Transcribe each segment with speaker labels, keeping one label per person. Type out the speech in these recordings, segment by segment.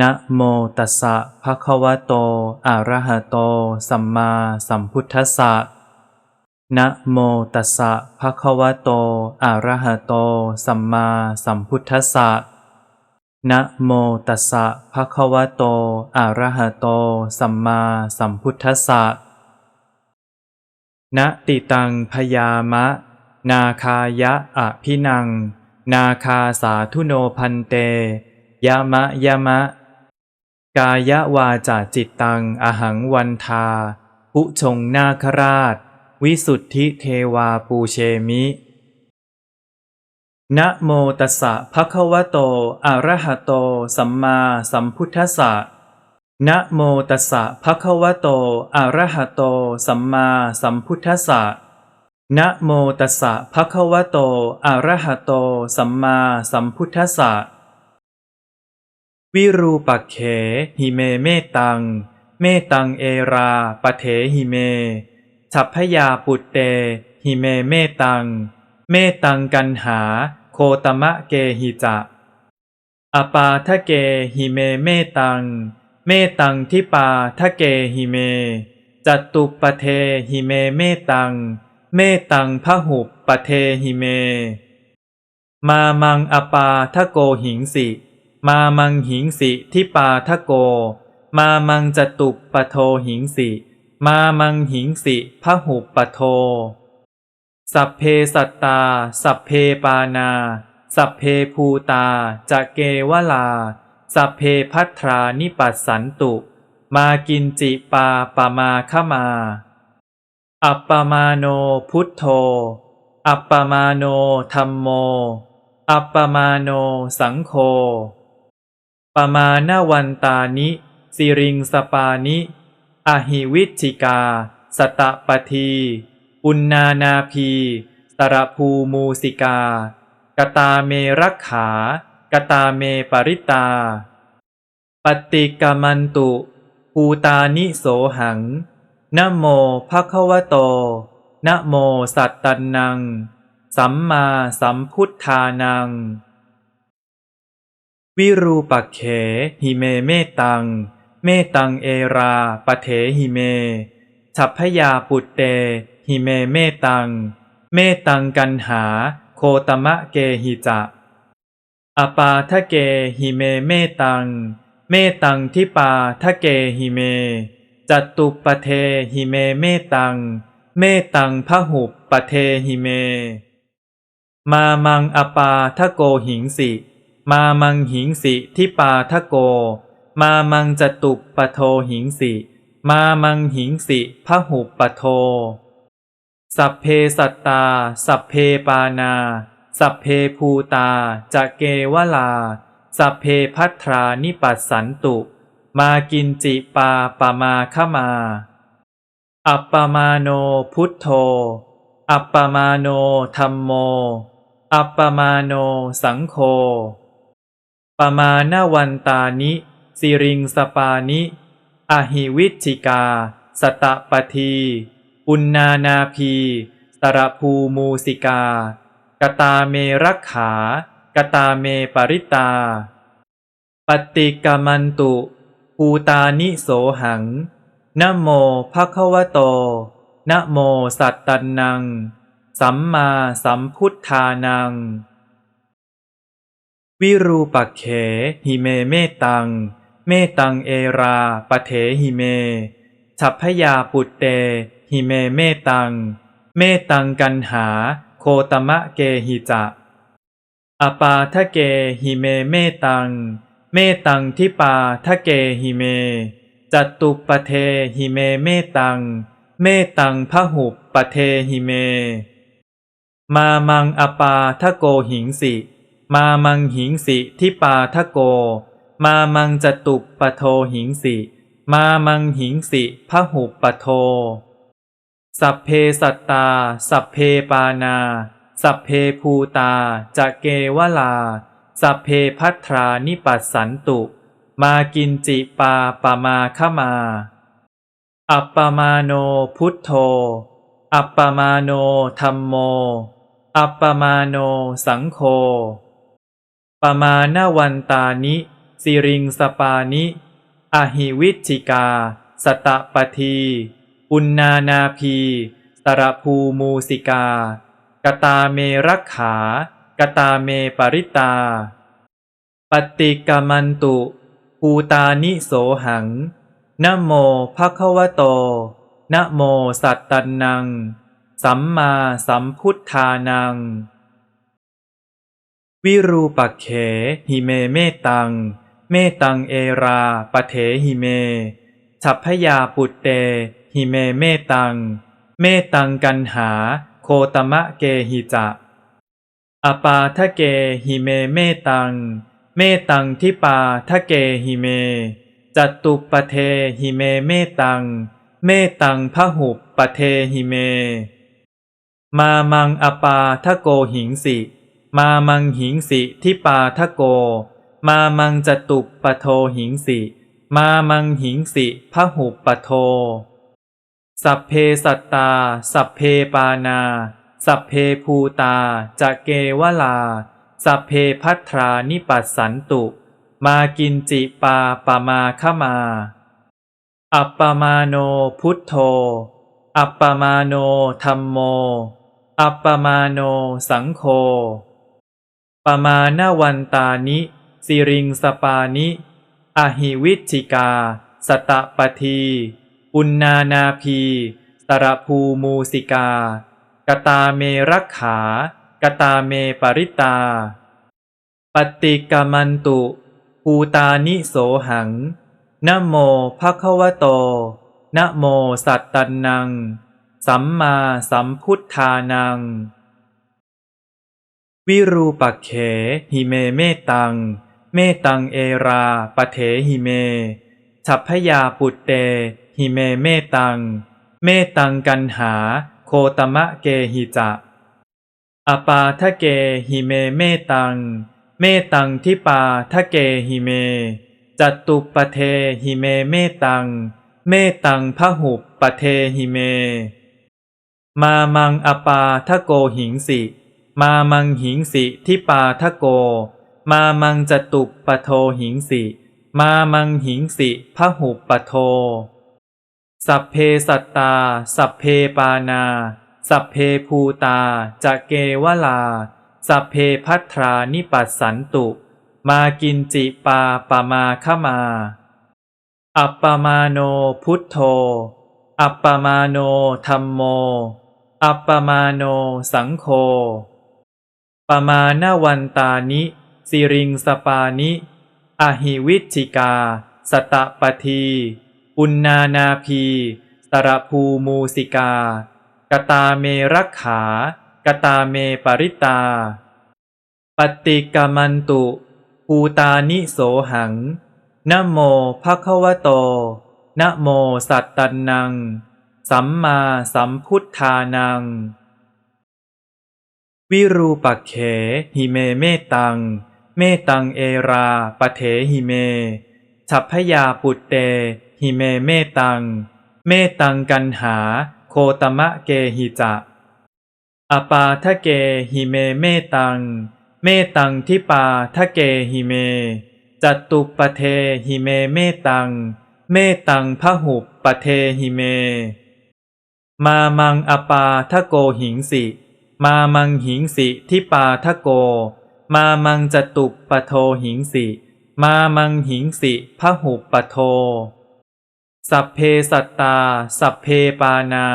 Speaker 1: นะโมตัสสะภะคะวะโต อะระหะโต สัมมาสัมพุทธัสสะนะโมตัสสะภะคะวะโต อะระหะโต สัมมาสัมพุทธัสสะนะโมตัสสะภะคะวะโต อะระหะโต สัมมาสัมพุทธัสสะนะติตังพยามะ นาคายะอภินัง นาคาสาธุโนพันเต ยะมะยะมะ กายวาจาจิตตัง อหังวันทาปุชงนาคราช วิสุทธิเทวาปูเชมิ นะโมตัสสะภะคะวะโต อะระหะโต สัมมาสัมพุทธัสสะ นะโมตัสสะภะคะวะโต อะระหะโต สัมมาสัมพุทธัสสะ นะโมตัสสะภะคะวะโต อะระหะโต สัมมาสัมพุทธัสสะ วิรูปักเขหิเมเมตัง เมตังเอราปะเถหิเมฉัพพยาปุตเตหิเมเมตัง เมตังกันหา โคตมะเกหิจะอปาทะเกหิเมเมตัง เมตังทิปาทะเกหิเมจตุปะเทหิเมเมตัง เมตังพหุปปะเทหิเม มามังอปาทะโกหิงสิ มามังหิงสิทิปาทะโก มามังจตุปะโทหิงสิ มามังหิงสิพหุปปโท สัพเพสัตตา สัพเพปานา สัพเพภูตาจะเกวลา สัพเพพัทรานิปัสสันตุ มากินจิปาปมาขมา อัปปมาโนพุทโธ อัปปมาโนธรรมโม อัปปมาโนสังโฆ ปมาณวันตานิ สิริงสปานิอหิวิชิกา สตะปทีปุณนานาพีสระภูมูสิกา กตาเมรักขา กตาเมปริตา ปฏิกามันตุภูตานิโสหังนโมภะคะวะโตนโมสัตตันนัง สัมมาสัมพุทธานัง วิรูปักเขหิเมเมตัง เมตังเอราปะเถหิเมฉัพพยาปุตเตหิเมเมตัง เมตังกันหา โคตมะเกหิจะ อปาทะเกหิเมเมตัง เมตังทิปาทะเกหิเมจตุปะเทหิเมเมตัง เมตังพหุปปะเทหิเม มามังอปาทะโกหิงสิ มามังหิงสิทิปาทะโก มามังจตุปะโทหิงสิ มามังหิงสิพหุปปโท สัพเพสัตตา สัพเพปานา สัพเพภูตาจะเกวลา สัพเพพัทรานิปัสสันตุ มากินจิปาปมาขมา อัปปมาโนพุทโธ อัปปมาโนธรรมโม อัปปมาโนสังโฆ ปมาณวันตานิ สิริงสปานิ อหิวิชิกา สตะปทีปุณนานาพี สระภูมูสิกา กตาเมรักขา กตาเมปริตา ปฏิกามันตุภูตานิโสหังนโมภะควโตนโมสัตตันนัง สัมมาสัมพุทธานัง วิรูปักเขหิเมเมตัง เมตังเอราปะเถหิเมฉัพพยาปุตเตหิเมเมตัง เมตังกันหา โคตมะเกหิจะ อปาทะเกหิเมเมตัง เมตังทิปาทะเกหิเมจตุปะเทหิเมเมตัง เมตังพหุปปะเทหิเม มามังอปาทะโกหิงสิ มามังหิงสิทิปาทะโก มามังจตุปะโทหิงสิ มามังหิงสิพหุปะโท สัพเพสัตตา สัพเพปานา สัพเพภูตาจะเกวลา สัพเพพัทรานิปัสสันตุ มากินจิปาปมาขมา อัปปมาโนพุทโธ อัปปมาโนธรรมโม อัปปมาโนสังโฆ ปมาณวันตานิ สิริงสปานิอหิวิจิกา สตะปทีปุณนานาพีสระภูมูสิกา กตาเมรักขา กตาเมปริตา ปฏิกามันตุภูตานิโสหังนโมภะคะวะโตนโมสัตตันนัง สัมมาสัมพุทธานัง วิรูปักเขหิเมเมตัง เมตังเอราปะเถหิเมฉัพพยาปุตเตหิเมเมตัง เมตังกันหา โคตมะเกหิจะอปาทะเกหิเมเมตัง เมตังทิปาทะเกหิเมจตุปเทหิเมเมตัง เมตังพหุปเทหิเม มามังอปาทะโกหิงสิ มามังหิงสิทิปาทะโก มามังจตุปโทหิงสิ มามังหิงสิพหุปโท สัพเพสัตตา สัพเพปานา สัพเพภูตาจะเกวลา สัพเพพัทรานิปัสสันตุ มากินจิปาปามาขมา อัปปมาโนพุทโธ อัปปมาโนธรรมโม อัปปมาโนสังโฆ ปมาณวันตานิ สิริงสปานิอหิวิชิกา สตะปทีปุณนานาพีสระภูมูสิกา กตาเมรักขา กตาเมปริตา ปฏิกามันตุภูตานิโสหังนโมภะคะวะโตนโมสัตตันนัง สัมมาสัมพุทธานัง วิรูปักเขหิเมเมตัง เมตังเอราปะเถหิเมฉัพพยาปุตเตหิเมเมตัง เมตังกันหา โคตมะเกหิจะ อปาทะเกหิเมเมตัง เมตังทิปาทะเกหิเมจตุปเทหิเมเมตัง เมตังพหุปเทหิเม มามังอปาทะโกหิงสิ มามังหิงสิทิปาทะโก มามังจตุปโทหิงสิ มามังหิงสิพหุปโท สัพเพสัตตา สัพเพปานา สัพเพภูตาจะเกวลา สัพเพพัทรานิปัสสันตุ มากินจิปาปามาขมา อัปปมาโนพุทโธ อัปปมาโนธรรมโม อัปปมาโนสังโฆ ปมาณวันตานิ สิริงสปานิ อหิวิจิกา สตะปทีปุณนานาพี สระภูมูสิกา กตาเมรักขา กตาเมปริตา ปฏิกามันตุภูตานิโสหังนโมภะควโตนโมสัตตันนัง สัมมาสัมพุทธานัง วิรูปักเข หิเมเมตัง เมตังเอราปะเถหิเมฉัพพยาปุตเต หิเมเมตัง เมตังกันหา โคตมะเกหิจะ อปาทะเกหิเมเมตัง เมตังทิปาทะเกหิเมจตุปเทหิเมเมตัง เมตังพหุปเทหิเม มามังอปาทะโกหิงสิ มามังหิงสิทิปาทะโก มามังจตุปโทหิงสิ มามังหิงสิพหุปโท สัพเพสัตตา สัพเพปานา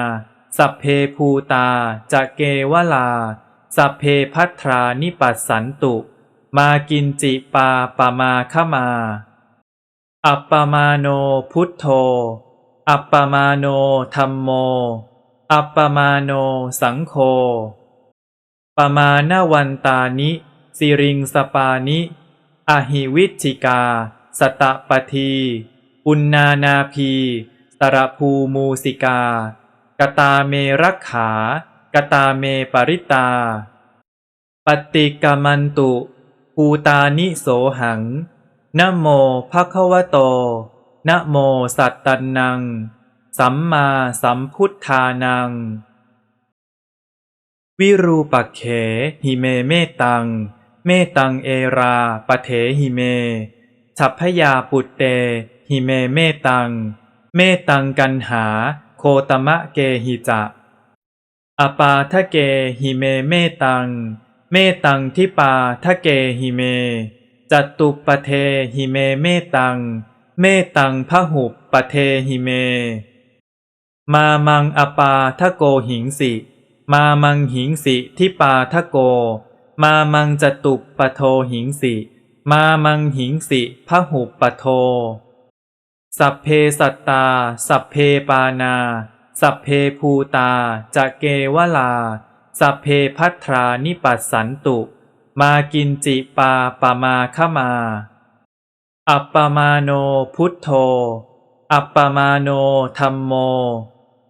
Speaker 1: สัพเพภูตาจะเกวลา สัพเพพัทรานิปัสสันตุ มากินจิปาปามาขมา อัปปมาโนพุทโธ อัปปมาโนธรรมโม อัปปมาโนสังโฆ ปมาณวันตานิ สิริงสปานิอหิวิจิกา สตะปทีปุณนานาพีสระภูมูสิกา กตาเมรักขา กตาเมปริตา ปฏิกามันตุภูตานิโสหังนโมภะคะวะโตนโมสัตตันนัง สัมมาสัมพุทธานัง วิรูปักเขหิเมเมตัง เมตังเอราปะเถหิเมฉัพพยาปุตเตหิเมเมตัง เมตังกันหา โคตมะเกหิจะอปาทะเกหิเมเมตัง เมตังทิปาทะเกหิเมจตุปปเทหิเมเมตัง เมตังพหุปปเทหิเม มามังอปาทะโกหิงสิ มามังหิงสิทิปาทะโก มามังจตุปปโทหิงสิ มามังหิงสิพหุปปโท สัพเพสัตตา สัพเพปานา สัพเพภูตาจะเกวลา สัพเพพัทรานิปัสสันตุ มากินจิปาปามาขมา อัปปมาโนพุทโธ อัปปมาโนธรรมโม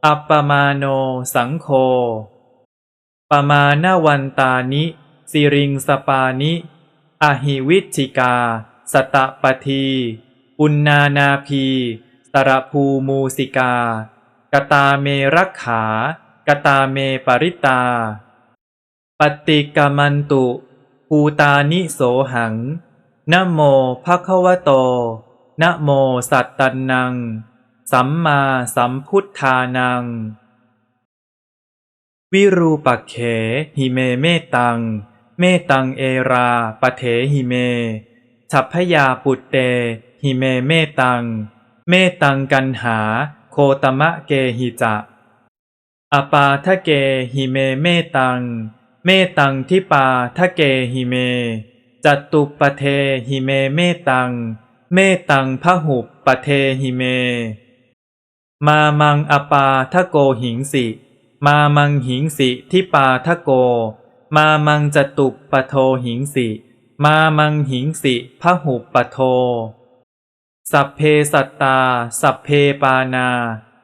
Speaker 1: อัปปมาโนสังโฆ ปมาณวันตานิ สิริงสปานิอหิวิชิกา สตะปทีปุณนานาพีสระภูมูสิกา กตาเมรักขา กตาเมปริตา ปฏิกามันตุภูตานิโสหังนโมภะคะวะโตนโมสัตตันนัง สัมมาสัมพุทธานัง วิรูปักเขหิเมเมตัง เมตังเอราปะเถหิเมฉัพพยาปุตเตหิเมเมตัง เมตังกันหา โคตมะเกหิจะ อปาทะเกหิเมเมตัง เมตังทิปาทะเกหิเมจตุปเทหิเมเมตัง เมตังพหุปปเทหิเม มามังอปาทะโกหิงสิ มามังหิงสิทิปาทะโก มามังจตุปโทหิงสิ มามังหิงสิพหุปโท สัพเพสัตตา สัพเพปานา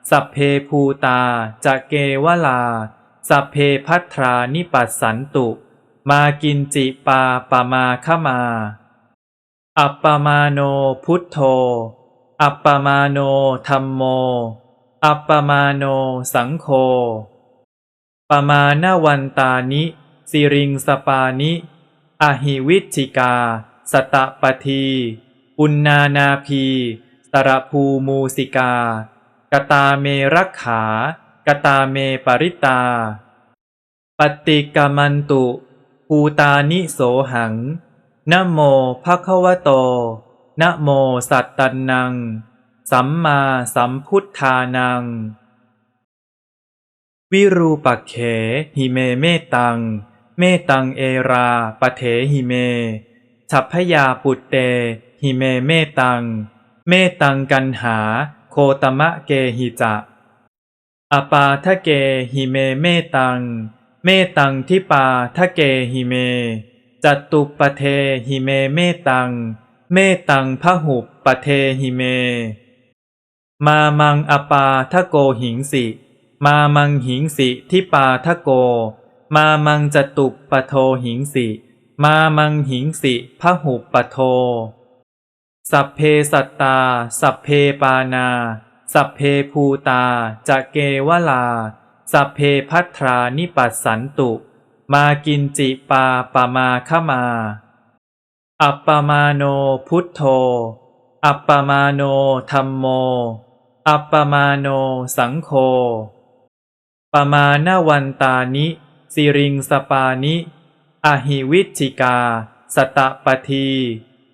Speaker 1: สัพเพภูตาจะเกวลา สัพเพพัทรานิปัสสันตุ มากินจิปาปามาขมา อัปปมาโนพุทโธ อัปปมาโนธรรมโม อัปปมาโนสังโฆ ปมาณวันตานิ สิริงสปานิ อหิวิชิกา สตะปทีปุณนานาพี สระภูมูสิกา กตาเมรักขา กตาเมปริตา ปฏิกามันตุ ภูตานิโสหังนโมภะควโตนโมสัตตันนัง สัมมาสัมพุทธานัง วิรูปักเข หิเมเมตัง เมตังเอราปะเถหิเมฉัพพยาปุตเต หิเมเมตัง เมตังกันหา โคตมะเกหิจะ อปาทะเกหิเมเมตัง เมตังทิปาทะเกหิเมจตุปเทหิเมเมตัง เมตังพหุปปเทหิเม มามังอปาทะโกหิงสิ มามังหิงสิทิปาทะโก มามังจตุปโทหิงสิ มามังหิงสิพหุปโท สัพเพสัตตา สัพเพปานา สัพเพภูตาจะเกวลา สัพเพพัทรานิปัสสันตุ มากินจิปาปามาขมา อัปปมาโนพุทโธ อัปปมาโนธรรมโม อัปปมาโนสังโฆ ปมาณวันตานิ สิริงสปานิอหิวิชิกา สตะปที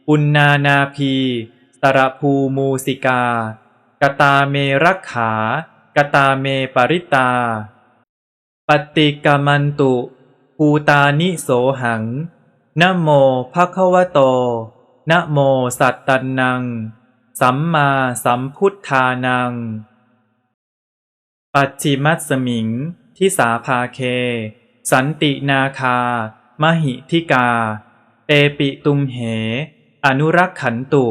Speaker 1: ปุณนานาพีสระภูมูสิกา กตาเมรักขา กตาเมปริตา ปฏิกามันตุภูตานิโสหังนโมภะคะวะโตนโมสัตตันนัง สัมมาสัมพุทธานัง ปัจฉิมัสมิง ทิสาภาเค สันตินาคา มหิทิกา เตปิตุมเห อนุรักขันตุ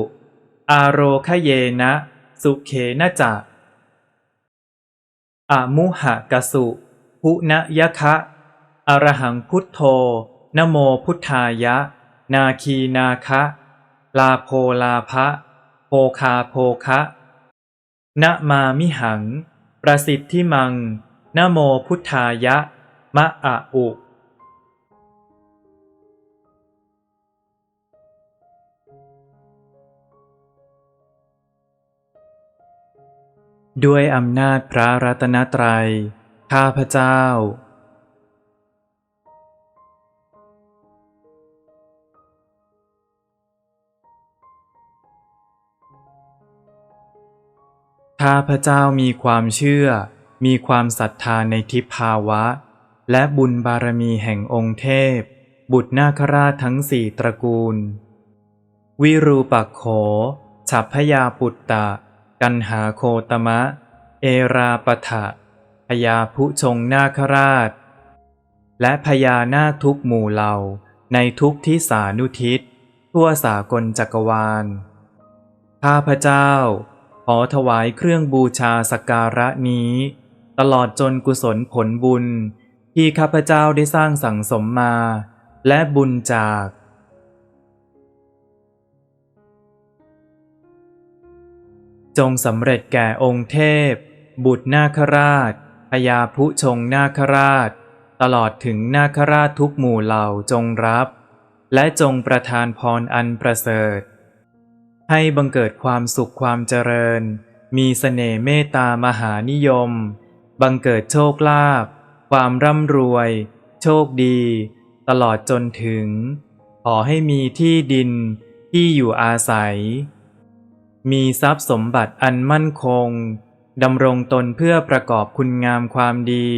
Speaker 1: อาโรคเยนะ สุเขนะจะอะมุหะกสุหุนยคะอรหังพุทโธนโมพุทธายะ นาคีนาคะ ลาโพลาภะโภคาโภคะนะมามิหัง ประสิทธิมังนโมพุทธายะ มะอะอุด้วยอำนาจพระรัตนตรยัย ข้าพเจ้า ข้าพเจ้ามีความเชื่อ มีความศรัทธาในทิพาวะ และบุญบารมีแห่งองค์เทพ บุตรนาคราชทั้งสี่ตระกูล วิรูปักโข ฉัพพยาปุตตะ กันหาโคตมะ เอราปะทะพยาผู้ชงนาคราช และพญานาคทุกหมู่เหล่า ในทุกทิสานุทิศ ทั่วสากลจักรวาล ข้าพเจ้า อถวายเครื่องบูชาสักการะนี้ ตลอดจนกุศลผลบุญ ที่ข้าพเจ้าได้สร้างสั่งสมมา และบุญจาก จงสำเร็จแก่องค์เทพ บุตรนาคราชพญาผู้ชงนาคราช ตลอดถึงนาคราชทุกหมู่เหล่าจงรับ และจงประทานพรอันประเสริฐ ให้บังเกิดความสุขความเจริญ มีเสน่ห์เมตตามหานิยม บังเกิดโชคลาภ ความร่ำรวย โชคดี ตลอดจนถึง ขอให้มีที่ดินที่อยู่อาศัย มีทรัพย์สมบัติอันมั่นคง ดำรงตนเพื่อประกอบคุณงามความดี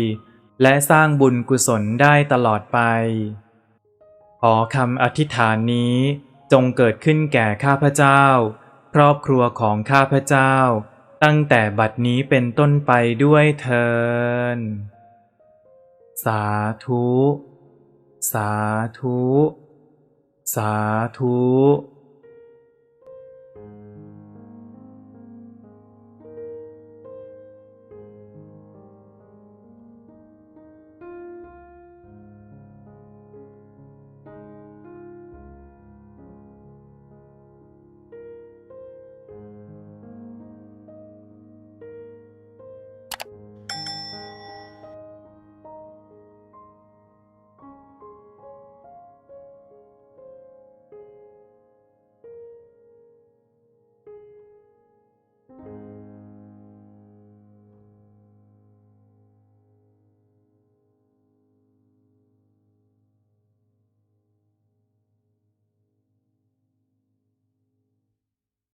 Speaker 1: และสร้างบุญกุศลได้ตลอดไป ขอคำอธิษฐานนี้ จงเกิดขึ้นแก่ข้าพเจ้า ครอบครัวของข้าพเจ้า ตั้งแต่บัดนี้เป็นต้นไปด้วยเทินสาธุ สาธุ สาธุ